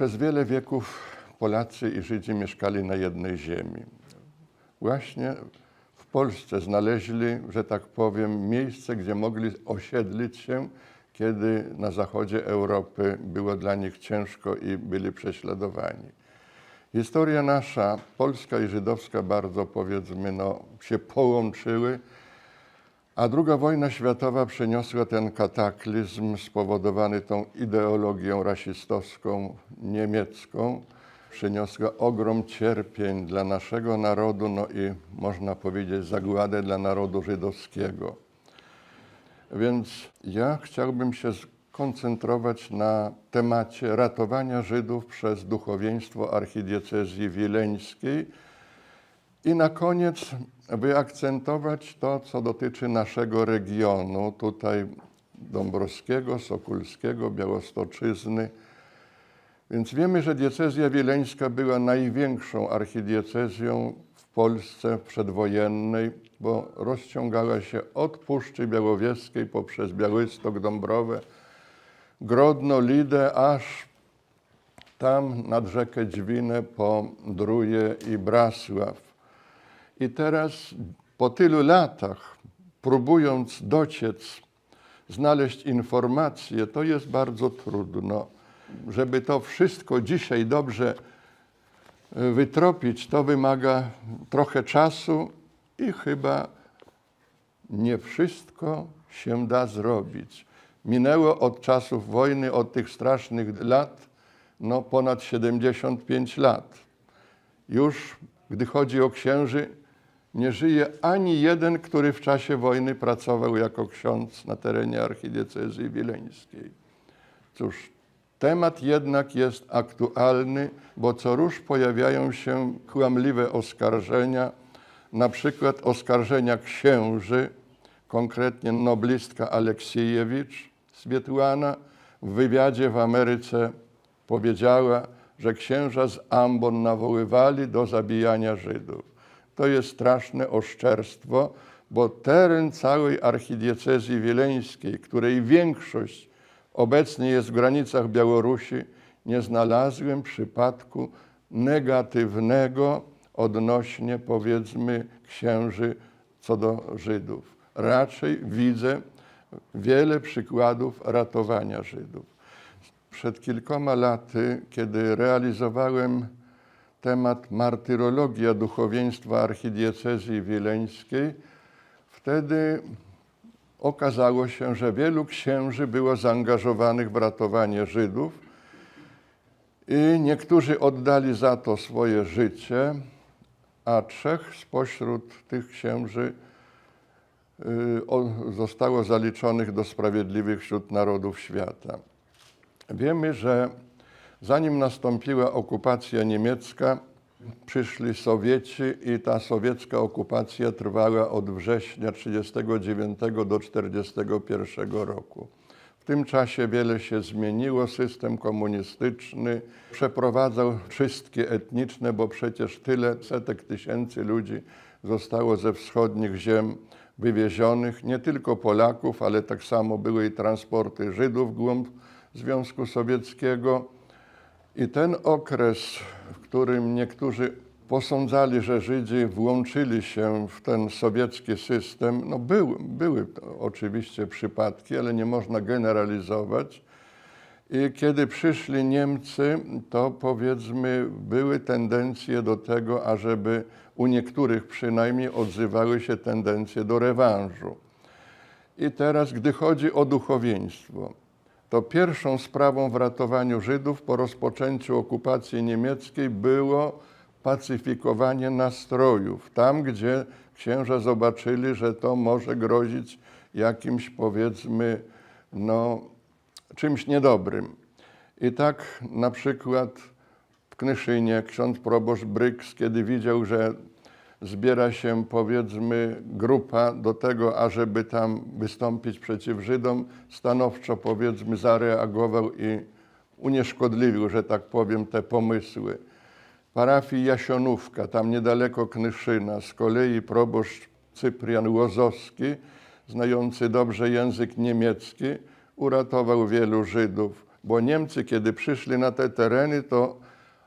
Przez wiele wieków Polacy i Żydzi mieszkali na jednej ziemi. Właśnie w Polsce znaleźli, że tak powiem, miejsce, gdzie mogli osiedlić się, kiedy na zachodzie Europy było dla nich ciężko i byli prześladowani. Historia nasza, polska i żydowska, bardzo powiedzmy, no, się połączyły, a II wojna światowa przyniosła ten kataklizm spowodowany tą ideologią rasistowską niemiecką. Przyniosła ogrom cierpień dla naszego narodu, no i można powiedzieć zagładę dla narodu żydowskiego. Więc ja chciałbym się skoncentrować na temacie ratowania Żydów przez duchowieństwo archidiecezji wileńskiej i na koniec wyakcentować to, co dotyczy naszego regionu, tutaj Dąbrowskiego, Sokulskiego, Białostoczyzny. Więc wiemy, że diecezja wileńska była największą archidiecezją w Polsce przedwojennej, bo rozciągała się od Puszczy Białowieskiej poprzez Białystok, Dąbrowę, Grodno, Lidę, aż tam nad rzekę Dźwinę po Druje i Brasław. I teraz po tylu latach, próbując dociec, znaleźć informacje, to jest bardzo trudno. Żeby to wszystko dzisiaj dobrze e, wytropić, to wymaga trochę czasu i chyba nie wszystko się da zrobić. Minęło od czasów wojny, od tych strasznych lat, no ponad 75 lat. Już gdy chodzi o księży, nie żyje ani jeden, który w czasie wojny pracował jako ksiądz na terenie archidiecezji wileńskiej. Cóż, temat jednak jest aktualny, bo co rusz pojawiają się kłamliwe oskarżenia, na przykład oskarżenia księży, konkretnie noblistka Aleksiejewicz Swietłana w wywiadzie w Ameryce powiedziała, że księża z Ambon nawoływali do zabijania Żydów. To jest straszne oszczerstwo, bo teren całej archidiecezji wileńskiej, której większość obecnie jest w granicach Białorusi, nie znalazłem przypadku negatywnego odnośnie, powiedzmy, księży co do Żydów. Raczej widzę wiele przykładów ratowania Żydów. Przed kilkoma laty, kiedy realizowałem temat martyrologia duchowieństwa archidiecezji wileńskiej, wtedy okazało się, że wielu księży było zaangażowanych w ratowanie Żydów i niektórzy oddali za to swoje życie, a trzech spośród tych księży y, zostało zaliczonych do sprawiedliwych wśród narodów świata. Wiemy, że zanim nastąpiła okupacja niemiecka, przyszli Sowieci i ta sowiecka okupacja trwała od września 1939 do 1941 roku. W tym czasie wiele się zmieniło, system komunistyczny przeprowadzał czystki etniczne, bo przecież tyle setek tysięcy ludzi zostało ze wschodnich ziem wywiezionych, nie tylko Polaków, ale tak samo były i transporty Żydów w głąb Związku Sowieckiego. I ten okres, w którym niektórzy posądzali, że Żydzi włączyli się w ten sowiecki system, no był, były oczywiście przypadki, ale nie można generalizować. I kiedy przyszli Niemcy, to powiedzmy były tendencje do tego, ażeby u niektórych przynajmniej odzywały się tendencje do rewanżu. I teraz, gdy chodzi o duchowieństwo, to pierwszą sprawą w ratowaniu Żydów po rozpoczęciu okupacji niemieckiej było pacyfikowanie nastrojów. Tam, gdzie księża zobaczyli, że to może grozić jakimś, powiedzmy, no, czymś niedobrym. I tak na przykład w Knyszynie ksiądz proboszcz Bryks, kiedy widział, że zbiera się powiedzmy grupa do tego, ażeby tam wystąpić przeciw Żydom, stanowczo powiedzmy zareagował i unieszkodliwił, że tak powiem, te pomysły. Parafii Jasionówka, tam niedaleko Knyszyna, z kolei proboszcz Cyprian Łozowski, znający dobrze język niemiecki, uratował wielu Żydów. bo Niemcy, kiedy przyszli na te tereny, to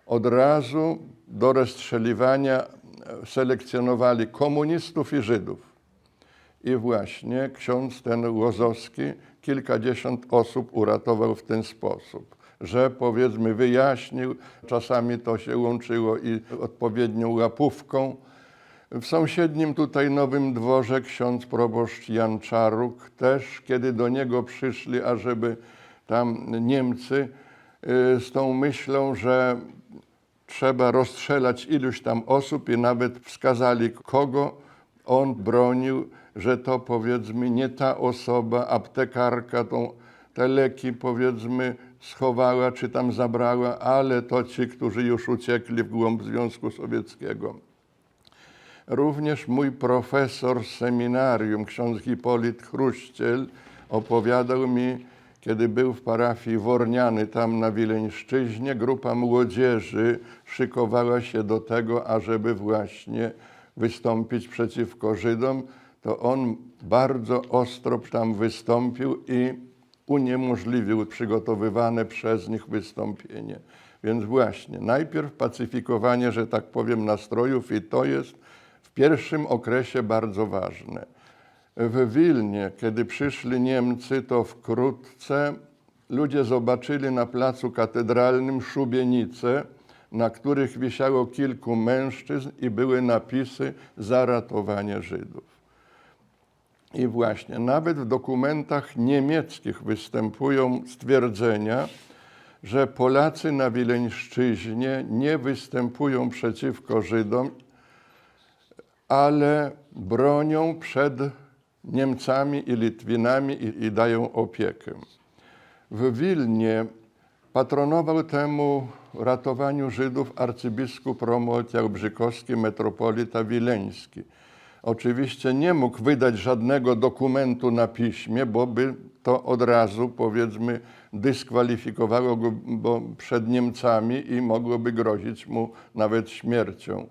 od razu do rozstrzeliwania selekcjonowali komunistów i Żydów. I właśnie ksiądz ten Łozowski kilkadziesiąt osób uratował w ten sposób, że powiedzmy wyjaśnił, czasami to się łączyło i odpowiednią łapówką. W sąsiednim tutaj Nowym Dworze ksiądz proboszcz Jan Czaruk też, kiedy do niego przyszli, ażeby tam Niemcy y, z tą myślą, że trzeba rozstrzelać iluś tam osób i nawet wskazali kogo on bronił, że to powiedzmy nie ta osoba, aptekarka, tą, te leki powiedzmy schowała czy tam zabrała, ale to ci, którzy już uciekli w głąb Związku Sowieckiego. Również mój profesor z seminarium, ksiądz Hipolit Chruściel, opowiadał mi, kiedy był w parafii Worniany, tam na Wileńszczyźnie, grupa młodzieży szykowała się do tego, ażeby właśnie wystąpić przeciwko Żydom, to on bardzo ostro tam wystąpił i uniemożliwił przygotowywane przez nich wystąpienie. Więc właśnie, najpierw pacyfikowanie, że tak powiem, nastrojów i to jest w pierwszym okresie bardzo ważne. W Wilnie, kiedy przyszli Niemcy, to wkrótce ludzie zobaczyli na placu katedralnym szubienice, na których wisiało kilku mężczyzn i były napisy za ratowanie Żydów. I właśnie, nawet w dokumentach niemieckich występują stwierdzenia, że Polacy na Wileńszczyźnie nie występują przeciwko Żydom, ale bronią przed Niemcami i Litwinami i, i dają opiekę. W Wilnie patronował temu ratowaniu Żydów arcybiskup Romuald Jałbrzykowski, metropolita wileński. Oczywiście nie mógł wydać żadnego dokumentu na piśmie, bo by to od razu, powiedzmy, dyskwalifikowało go przed Niemcami i mogłoby grozić mu nawet śmiercią.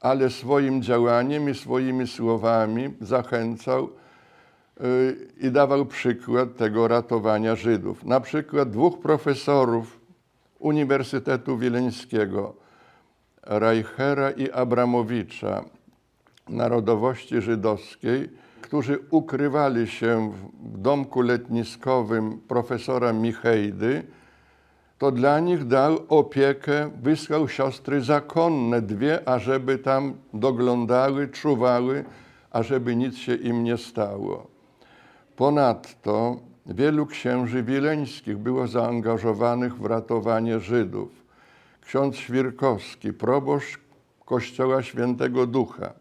Ale swoim działaniem i swoimi słowami zachęcał i dawał przykład tego ratowania Żydów. Na przykład dwóch profesorów Uniwersytetu Wileńskiego, Reichera i Abramowicza, narodowości żydowskiej, którzy ukrywali się w domku letniskowym profesora Michejdy, to dla nich dał opiekę, wysłał siostry zakonne, dwie, ażeby tam doglądały, czuwały, ażeby nic się im nie stało. Ponadto wielu księży wileńskich było zaangażowanych w ratowanie Żydów. Ksiądz Świrkowski, proboszcz Kościoła Świętego Ducha.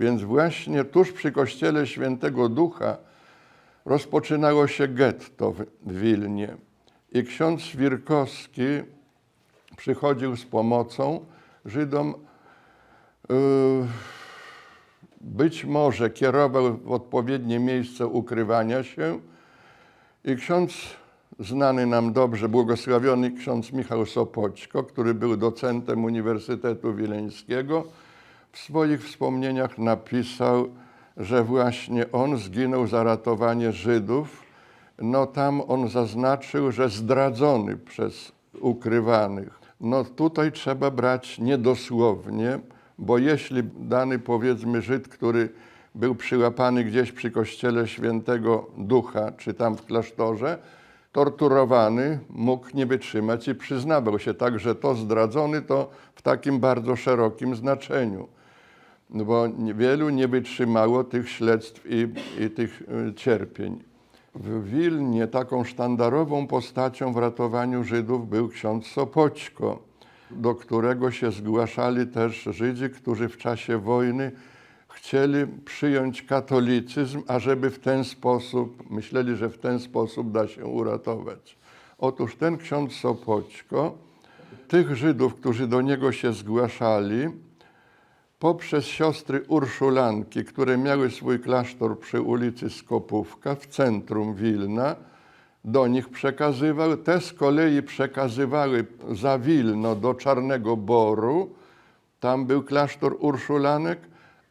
Więc właśnie tuż przy Kościele Świętego Ducha rozpoczynało się getto w Wilnie. I ksiądz Świrkowski przychodził z pomocą Żydom. Yy, być może kierował w odpowiednie miejsce ukrywania się i ksiądz znany nam dobrze, błogosławiony ksiądz Michał Sopoćko, który był docentem Uniwersytetu Wileńskiego, w swoich wspomnieniach napisał, że właśnie on zginął za ratowanie Żydów. No tam on zaznaczył, że zdradzony przez ukrywanych. No tutaj trzeba brać niedosłownie, bo jeśli dany powiedzmy Żyd, który był przyłapany gdzieś przy kościele świętego Ducha, czy tam w klasztorze, torturowany, mógł nie wytrzymać i przyznawał się tak, że to zdradzony to w takim bardzo szerokim znaczeniu. Bo wielu nie wytrzymało tych śledztw i, i tych y, cierpień. W Wilnie taką sztandarową postacią w ratowaniu Żydów był ksiądz Sopoćko, do którego się zgłaszali też Żydzi, którzy w czasie wojny chcieli przyjąć katolicyzm, ażeby w ten sposób, myśleli, że w ten sposób da się uratować. Otóż ten ksiądz Sopoćko, tych Żydów, którzy do niego się zgłaszali, poprzez siostry Urszulanki, które miały swój klasztor przy ulicy Skopówka w centrum Wilna, do nich przekazywał. Te z kolei przekazywały za Wilno do Czarnego Boru. Tam był klasztor Urszulanek,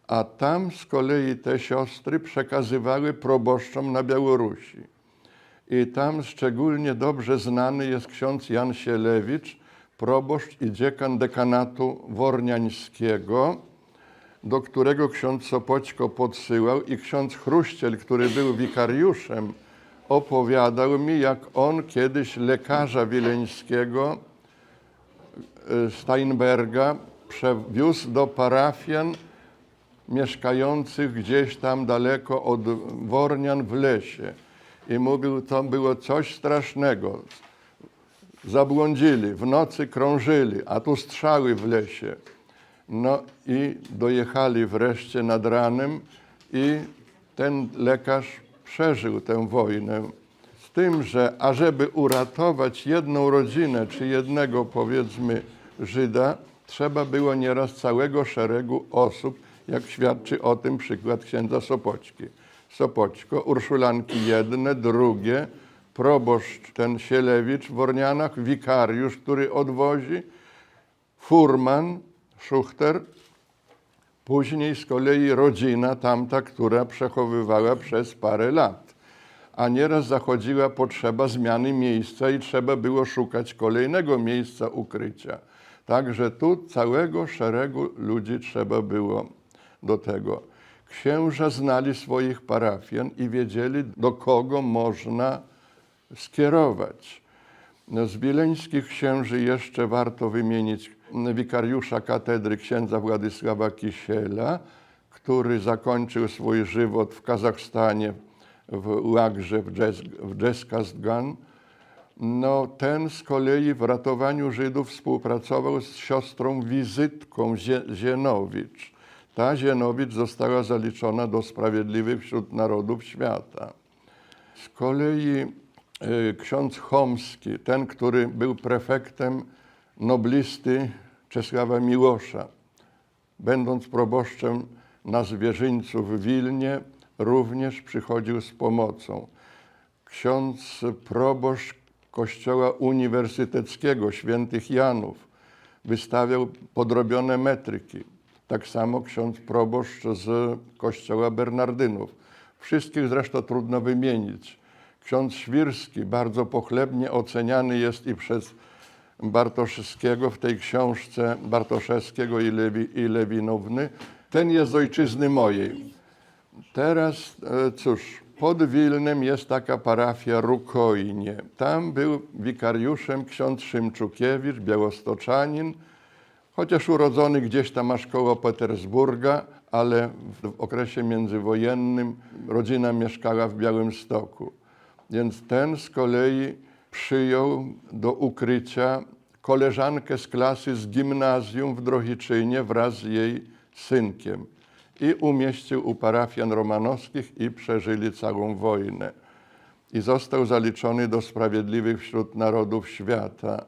a tam z kolei te siostry przekazywały proboszczom na Białorusi. I tam szczególnie dobrze znany jest ksiądz Jan Sielewicz, proboszcz i dziekan dekanatu worniańskiego, do którego ksiądz Sopoćko podsyłał i ksiądz Chruściel, który był wikariuszem, opowiadał mi, jak on kiedyś lekarza wileńskiego e, Steinberga przewiózł do parafian mieszkających gdzieś tam daleko od Wornian w lesie. I mówił, to było coś strasznego. Zabłądzili, w nocy krążyli, a tu strzały w lesie. No i dojechali wreszcie nad ranem i ten lekarz przeżył tę wojnę. Z tym, że ażeby uratować jedną rodzinę czy jednego powiedzmy Żyda, trzeba było nieraz całego szeregu osób, jak świadczy o tym przykład księdza Sopoćki. Sopoćko, Urszulanki jedne, drugie, proboszcz ten Sielewicz w Wornianach, wikariusz, który odwozi, furman, szuchter, później z kolei rodzina tamta, która przechowywała przez parę lat. A nieraz zachodziła potrzeba zmiany miejsca i trzeba było szukać kolejnego miejsca ukrycia. Także tu całego szeregu ludzi trzeba było do tego. Księża znali swoich parafian i wiedzieli, do kogo można skierować. No, Z wileńskich księży jeszcze warto wymienić wikariusza katedry księdza Władysława Kisiela, który zakończył swój żywot w Kazachstanie, w Łagrze, w, Dżes- w Dżeskastgan. No, ten z kolei w ratowaniu Żydów współpracował z siostrą Wizytką Zie- Zienowicz. Ta Zienowicz została zaliczona do sprawiedliwych wśród narodów świata. Z kolei ksiądz Chomski, ten, który był prefektem noblisty Czesława Miłosza, będąc proboszczem na Zwierzyńcu w Wilnie, również przychodził z pomocą. Ksiądz proboszcz Kościoła Uniwersyteckiego Świętych Janów wystawiał podrobione metryki. Tak samo ksiądz proboszcz z Kościoła Bernardynów. Wszystkich zresztą trudno wymienić. Ksiądz Świrski bardzo pochlebnie oceniany jest i przez Bartoszewskiego w tej książce Bartoszewskiego i, Lewi, i Lewinowny. Ten jest z ojczyzny mojej. Teraz, e, cóż, pod Wilnem jest taka parafia Rukojnie. Tam był wikariuszem ksiądz Szymczukiewicz, białostoczanin, chociaż urodzony gdzieś tam aż koło Petersburga, ale w okresie międzywojennym rodzina mieszkała w Białymstoku. Więc ten z kolei przyjął do ukrycia koleżankę z klasy z gimnazjum w Drohiczynie wraz z jej synkiem i umieścił u parafian romanowskich i przeżyli całą wojnę. I został zaliczony do sprawiedliwych wśród narodów świata.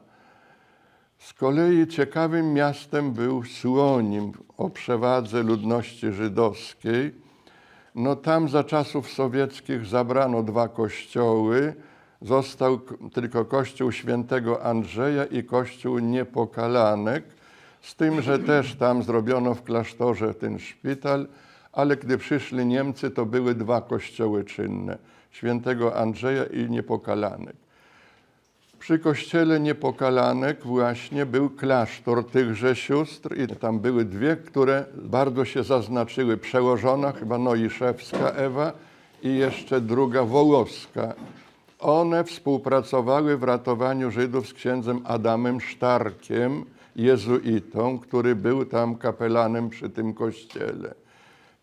Z kolei ciekawym miastem był Słonim o przewadze ludności żydowskiej. No tam za czasów sowieckich zabrano dwa kościoły. Został tylko kościół świętego Andrzeja i kościół Niepokalanek. Z tym, że też tam zrobiono w klasztorze ten szpital, ale gdy przyszli Niemcy, to były dwa kościoły czynne. Świętego Andrzeja i Niepokalanek. Przy kościele Niepokalanek właśnie był klasztor tychże sióstr i tam były dwie, które bardzo się zaznaczyły. Przełożona chyba Noiszewska Ewa i jeszcze druga Wołowska. One współpracowały w ratowaniu Żydów z księdzem Adamem Sztarkiem, jezuitą, który był tam kapelanem przy tym kościele.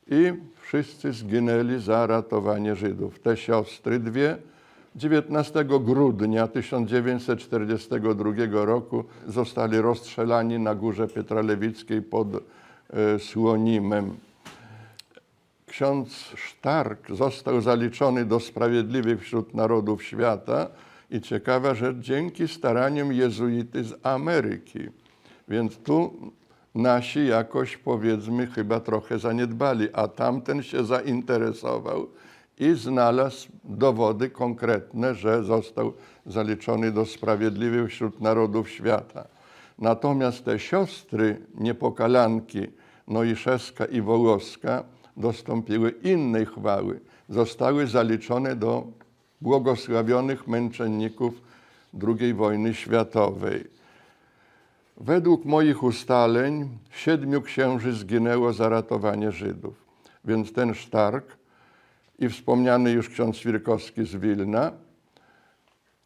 I wszyscy zginęli za ratowanie Żydów. Te siostry dwie 19 grudnia 1942 roku zostali rozstrzelani na górze Pietralewickiej pod e, Słonimem. Ksiądz Sztark został zaliczony do sprawiedliwych wśród narodów świata i ciekawa rzecz, dzięki staraniom jezuity z Ameryki. Więc tu nasi jakoś powiedzmy chyba trochę zaniedbali, a tamten się zainteresował i znalazł dowody konkretne, że został zaliczony do sprawiedliwych wśród narodów świata. Natomiast te siostry niepokalanki, Noiszewska i Wołowska, dostąpiły innej chwały. Zostały zaliczone do błogosławionych męczenników II wojny światowej. Według moich ustaleń siedmiu księży zginęło za ratowanie Żydów. Więc ten Sztark i wspomniany już ksiądz Świrkowski z Wilna.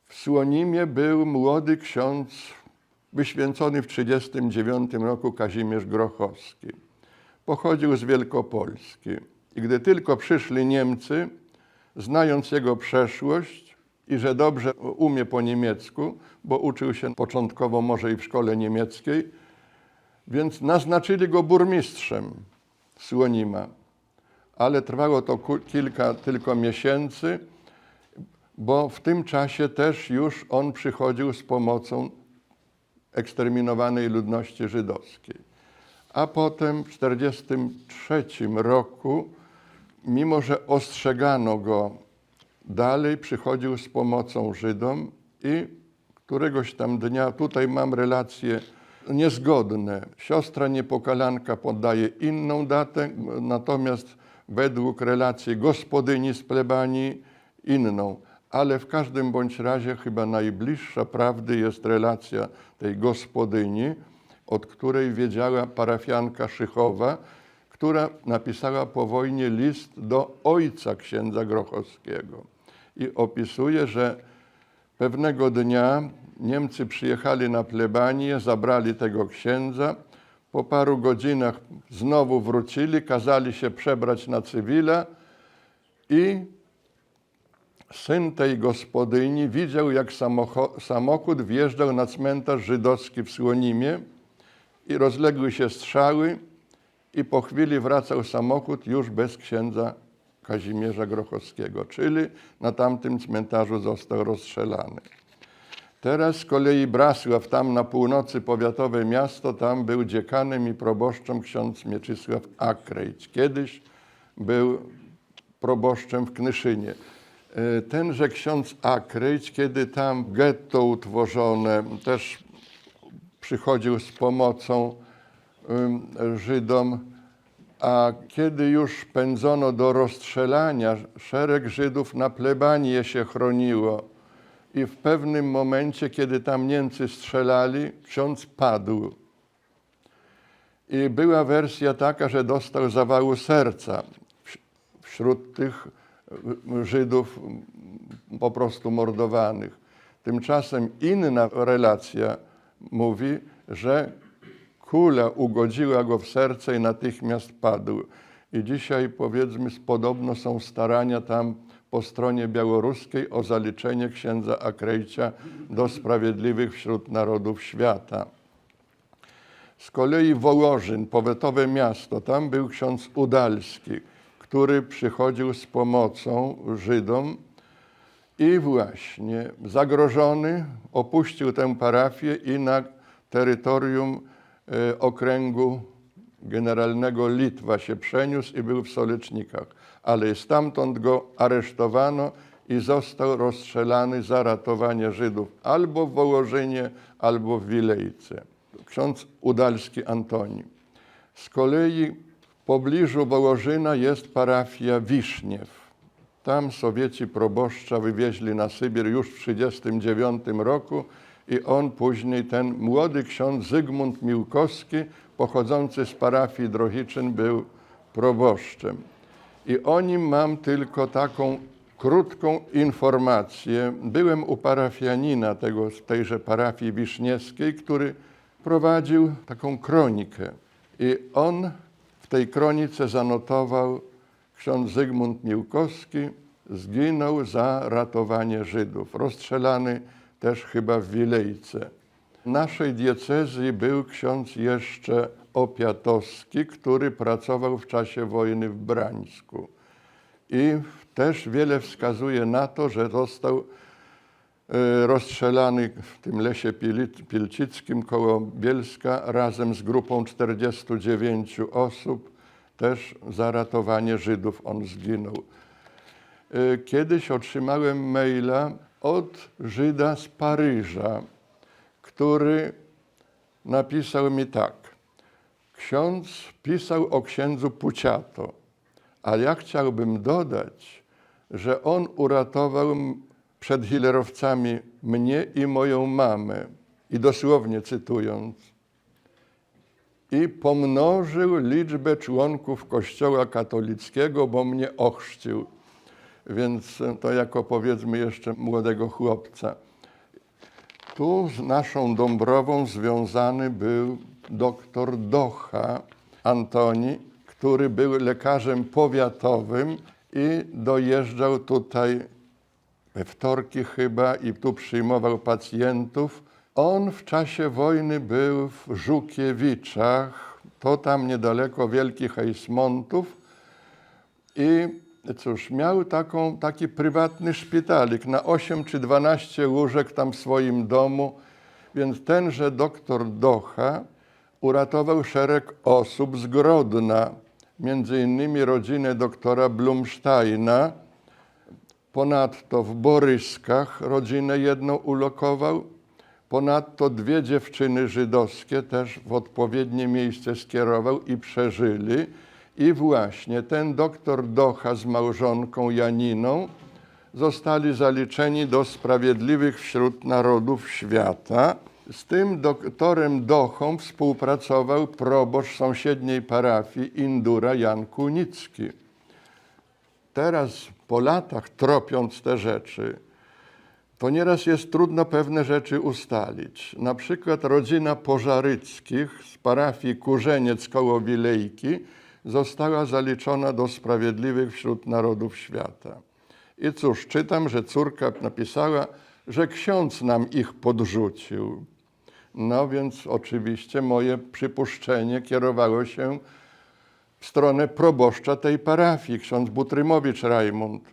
W Słonimie był młody ksiądz wyświęcony w 1939 roku Kazimierz Grochowski. Pochodził z Wielkopolski. I gdy tylko przyszli Niemcy, znając jego przeszłość i że dobrze umie po niemiecku, bo uczył się początkowo może i w szkole niemieckiej, więc naznaczyli go burmistrzem Słonima. Ale trwało to kilka tylko miesięcy, bo w tym czasie też już on przychodził z pomocą eksterminowanej ludności żydowskiej. A potem w 1943 roku, mimo że ostrzegano go, dalej przychodził z pomocą Żydom i któregoś tam dnia, tutaj mam relacje niezgodne. Siostra niepokalanka podaje inną datę, natomiast według relacji gospodyni z plebanii inną. Ale w każdym bądź razie chyba najbliższa prawdy jest relacja tej gospodyni, od której wiedziała parafianka Szychowa, która napisała po wojnie list do ojca księdza Grochowskiego. I opisuje, że pewnego dnia Niemcy przyjechali na plebanię, zabrali tego księdza. Po paru godzinach znowu wrócili, kazali się przebrać na cywila i syn tej gospodyni widział, jak samochód wjeżdżał na cmentarz żydowski w Słonimie i rozległy się strzały i po chwili wracał samochód już bez księdza Kazimierza Grochowskiego, czyli na tamtym cmentarzu został rozstrzelany. Teraz z kolei Brasław, tam na północy powiatowe miasto, tam był dziekanem i proboszczem ksiądz Mieczysław Akrejć. Kiedyś był proboszczem w Knyszynie. E, Tenże ksiądz Akrejć, kiedy tam getto utworzone, też przychodził z pomocą Żydom, a kiedy już pędzono do rozstrzelania, szereg Żydów na plebanię się chroniło. I w pewnym momencie, kiedy tam Niemcy strzelali, ksiądz padł. I była wersja taka, że dostał zawału serca wś- wśród tych y, Żydów y, po prostu mordowanych. Tymczasem inna relacja mówi, że kula ugodziła go w serce i natychmiast padł. I dzisiaj powiedzmy, podobno są starania tam po stronie białoruskiej o zaliczenie księdza Akrejcia do sprawiedliwych wśród narodów świata. Z kolei Wołożyn, powiatowe miasto, tam był ksiądz Udalski, który przychodził z pomocą Żydom i właśnie zagrożony opuścił tę parafię i na terytorium e, okręgu generalnego Litwa się przeniósł i był w Solecznikach. Ale stamtąd go aresztowano i został rozstrzelany za ratowanie Żydów albo w Wołożynie, albo w Wilejce. Ksiądz Udalski Antoni. Z kolei w pobliżu Wołożyna jest parafia Wiszniew. Tam Sowieci proboszcza wywieźli na Sybir już w 1939 roku i on później, ten młody ksiądz Zygmunt Miłkowski, pochodzący z parafii Drohiczyn, był proboszczem. I o nim mam tylko taką krótką informację. Byłem u parafianina tego, tejże parafii wiszniewskiej, który prowadził taką kronikę. I on w tej kronice zanotował, ksiądz Zygmunt Miłkowski zginął za ratowanie Żydów, rozstrzelany też chyba w Wilejce. Naszej diecezji był ksiądz jeszcze Opiatowski, który pracował w czasie wojny w Brańsku. I też wiele wskazuje na to, że został e, rozstrzelany w tym lesie Pilcickim koło Bielska razem z grupą 49 osób. Też za ratowanie Żydów on zginął. E, Kiedyś otrzymałem maila od Żyda z Paryża, który napisał mi tak. Ksiądz pisał o księdzu Puciato, a ja chciałbym dodać, że on uratował przed hitlerowcami mnie i moją mamę. I dosłownie cytując, i pomnożył liczbę członków Kościoła katolickiego, bo mnie ochrzcił. Więc to jako powiedzmy jeszcze młodego chłopca. Tu z naszą Dąbrową związany był doktor Docha Antoni, który był lekarzem powiatowym i dojeżdżał tutaj we wtorki chyba i tu przyjmował pacjentów. On w czasie wojny był w Żukiewiczach, to tam niedaleko Wielkich Hejsmontów i cóż, miał taką, taki prywatny szpitalik na 8 czy 12 łóżek tam w swoim domu, więc tenże doktor Docha uratował szereg osób z Grodna, między innymi rodzinę doktora Blumsteina, Ponadto w Boryskach rodzinę jedną ulokował. Ponadto dwie dziewczyny żydowskie też w odpowiednie miejsce skierował i przeżyli. I właśnie ten doktor Docha z małżonką Janiną zostali zaliczeni do sprawiedliwych wśród narodów świata. Z tym doktorem Dochą współpracował proboszcz sąsiedniej parafii Indura Jan Kunicki teraz po latach tropiąc te rzeczy, to nieraz jest trudno pewne rzeczy ustalić. Na przykład rodzina Pożaryckich z parafii Kurzeniec koło Wilejki została zaliczona do sprawiedliwych wśród narodów świata. I cóż, czytam, że córka napisała, że ksiądz nam ich podrzucił. No więc oczywiście moje przypuszczenie kierowało się w stronę proboszcza tej parafii, ksiądz Butrymowicz Rajmund.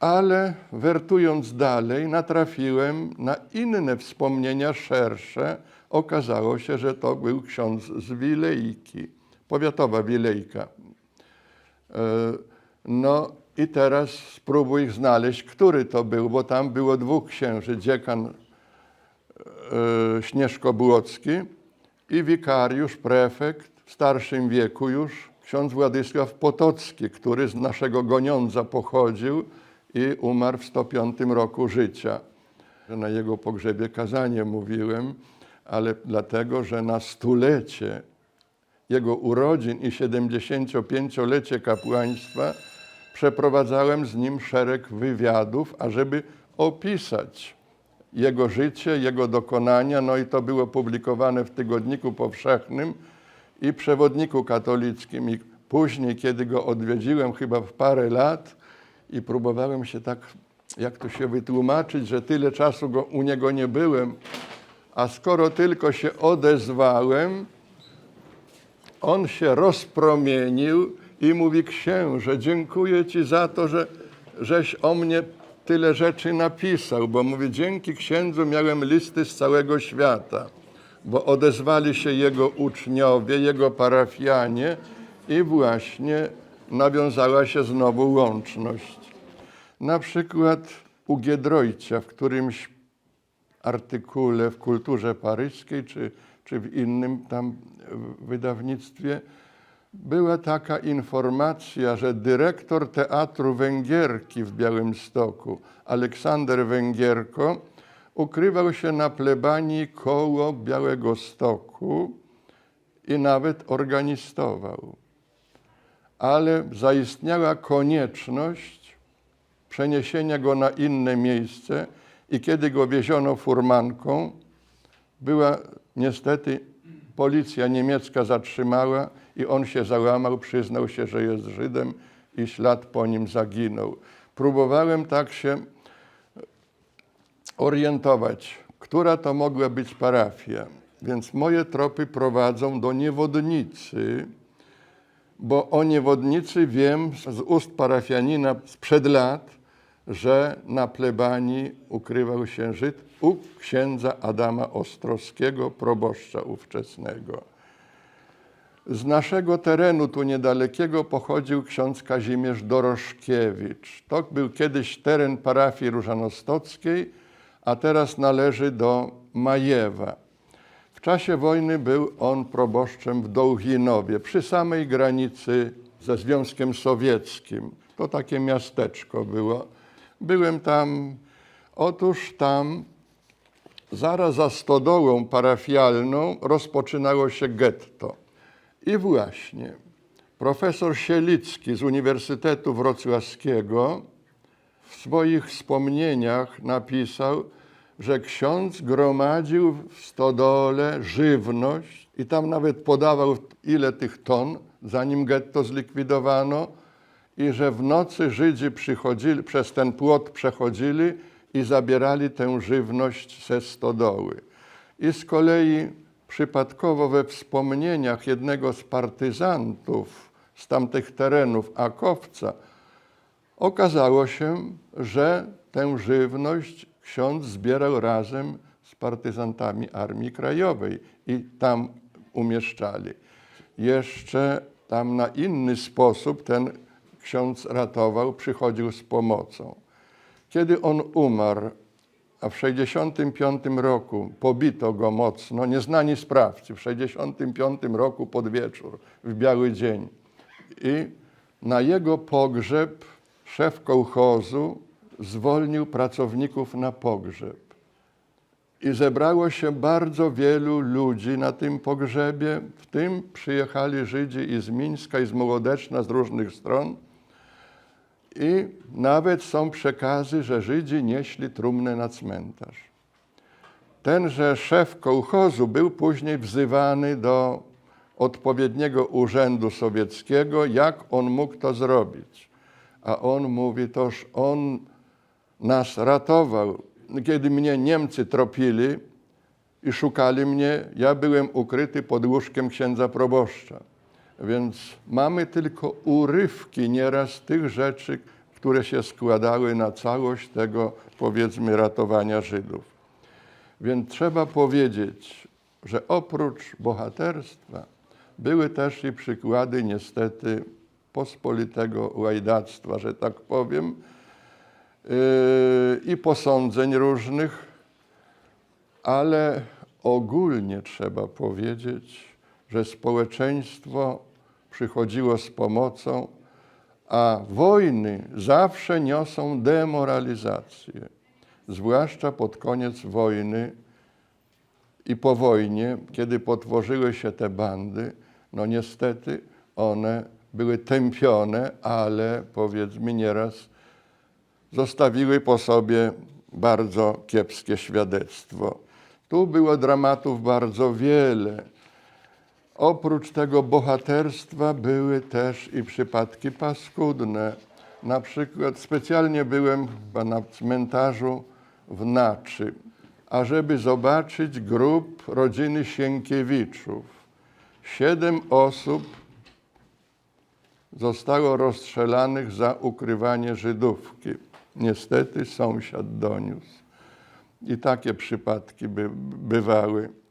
Ale wertując dalej, natrafiłem na inne wspomnienia szersze. Okazało się, że to był ksiądz z Wilejki, powiatowa Wilejka. E, No i teraz spróbuj znaleźć, który to był, bo tam było dwóch księży, dziekan e, Śnieżko Błocki i wikariusz, prefekt w starszym wieku już, ksiądz Władysław Potocki, który z naszego Goniądza pochodził i umarł w 105 roku życia. Na jego pogrzebie kazanie mówiłem, ale dlatego, że na stulecie jego urodzin i 75-lecie kapłaństwa przeprowadzałem z nim szereg wywiadów, ażeby opisać jego życie, jego dokonania, no i to było publikowane w Tygodniku Powszechnym i Przewodniku Katolickim. I później, kiedy go odwiedziłem, chyba w parę lat i próbowałem się tak, jak to się wytłumaczyć, że tyle czasu go, u niego nie byłem, a skoro tylko się odezwałem, on się rozpromienił i mówi, księże, dziękuję Ci za to, że żeś o mnie tyle rzeczy napisał, bo mówi, dzięki księdzu miałem listy z całego świata, bo odezwali się jego uczniowie, jego parafianie i właśnie nawiązała się znowu łączność. Na przykład u Giedroycia w którymś artykule w kulturze paryskiej czy, czy w innym tam wydawnictwie była taka informacja, że dyrektor Teatru Węgierki w Białymstoku, Aleksander Węgierko, ukrywał się na plebanii koło Białego Stoku i nawet organistował. Ale zaistniała konieczność przeniesienia go na inne miejsce i kiedy go wieziono furmanką, była niestety policja niemiecka zatrzymała i on się załamał, przyznał się, że jest Żydem i ślad po nim zaginął. Próbowałem tak się orientować, która to mogła być parafia. Więc moje tropy prowadzą do niewodnicy, bo o niewodnicy wiem z ust parafianina sprzed lat, że na plebanii ukrywał się Żyd u księdza Adama Ostrowskiego, proboszcza ówczesnego. Z naszego terenu tu niedalekiego pochodził ksiądz Kazimierz Dorożkiewicz. To był kiedyś teren parafii różanostockiej, a teraz należy do Majewa. W czasie wojny był on proboszczem w Dołchinowie, przy samej granicy ze Związkiem Sowieckim. To takie miasteczko było. Byłem tam, otóż tam zaraz za stodołą parafialną rozpoczynało się getto. I właśnie profesor Sielicki z Uniwersytetu Wrocławskiego w swoich wspomnieniach napisał, że ksiądz gromadził w stodole żywność i tam nawet podawał ile tych ton, zanim getto zlikwidowano i że w nocy Żydzi przychodzili, przez ten płot przechodzili i zabierali tę żywność ze stodoły. I z kolei przypadkowo we wspomnieniach jednego z partyzantów z tamtych terenów, Akowca, okazało się, że tę żywność ksiądz zbierał razem z partyzantami Armii Krajowej i tam umieszczali. Jeszcze tam na inny sposób ten ksiądz ratował, przychodził z pomocą. Kiedy on umarł, a w 65 roku pobito go mocno, nieznani sprawcy, w 65 roku pod wieczór, w biały dzień. I na jego pogrzeb szef kołchozu zwolnił pracowników na pogrzeb. I zebrało się bardzo wielu ludzi na tym pogrzebie, w tym przyjechali Żydzi i z Mińska, i z Mołodeczna, z różnych stron. I nawet są przekazy, że Żydzi nieśli trumnę na cmentarz. Tenże szef kołchozu był później wzywany do odpowiedniego urzędu sowieckiego, jak on mógł to zrobić. A on mówi, toż on nas ratował. Kiedy mnie Niemcy tropili i szukali mnie, ja byłem ukryty pod łóżkiem księdza proboszcza. Więc mamy tylko urywki nieraz tych rzeczy, które się składały na całość tego, powiedzmy, ratowania Żydów. Więc trzeba powiedzieć, że oprócz bohaterstwa były też i przykłady niestety pospolitego łajdactwa, że tak powiem, yy, i posądzeń różnych, ale ogólnie trzeba powiedzieć, że społeczeństwo przychodziło z pomocą, a wojny zawsze niosą demoralizację. Zwłaszcza pod koniec wojny i po wojnie, kiedy potworzyły się te bandy, no niestety one były tępione, ale powiedzmy nieraz zostawiły po sobie bardzo kiepskie świadectwo. Tu było dramatów bardzo wiele. Oprócz tego bohaterstwa były też i przypadki paskudne. Na przykład specjalnie byłem na cmentarzu w Naczy, ażeby zobaczyć grób rodziny Sienkiewiczów. Siedem osób zostało rozstrzelanych za ukrywanie Żydówki. Niestety sąsiad doniósł. I takie przypadki by, bywały.